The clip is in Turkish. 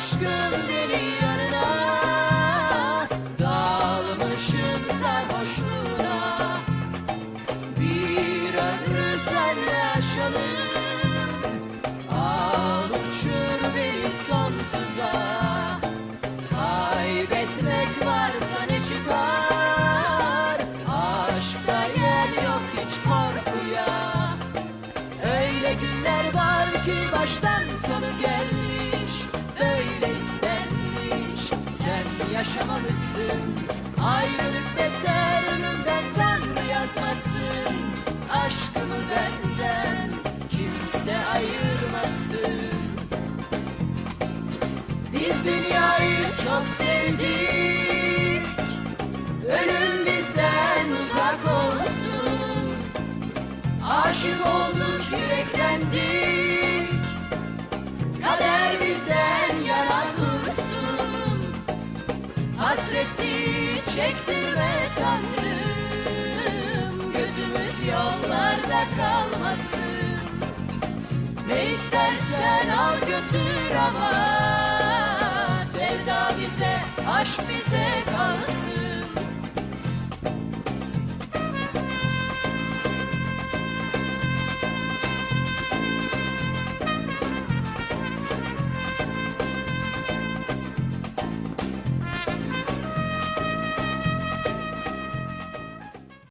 aşkım beni yanına Dalmışım sarhoşluğuna. Bir ömrü senle yaşalım Al uçur beni sonsuza. Kaybetmek varsa ne çıkar? Aşkta yer yok hiç korkuya. Öyle günler var ki baştan sonu yaşamalısın. Ayrılık beter ölümden Tanrı yazmasın. Aşkımı benden Kimse ayırmasın. Biz dünyayı çok sevdik. Ölüm bizden uzak olsun. Aşık olduk Hasretli çektirme Tanrım. Gözümüz yollarda kalmasın. Ne istersen al götür ama. Sevda bize, aşk bize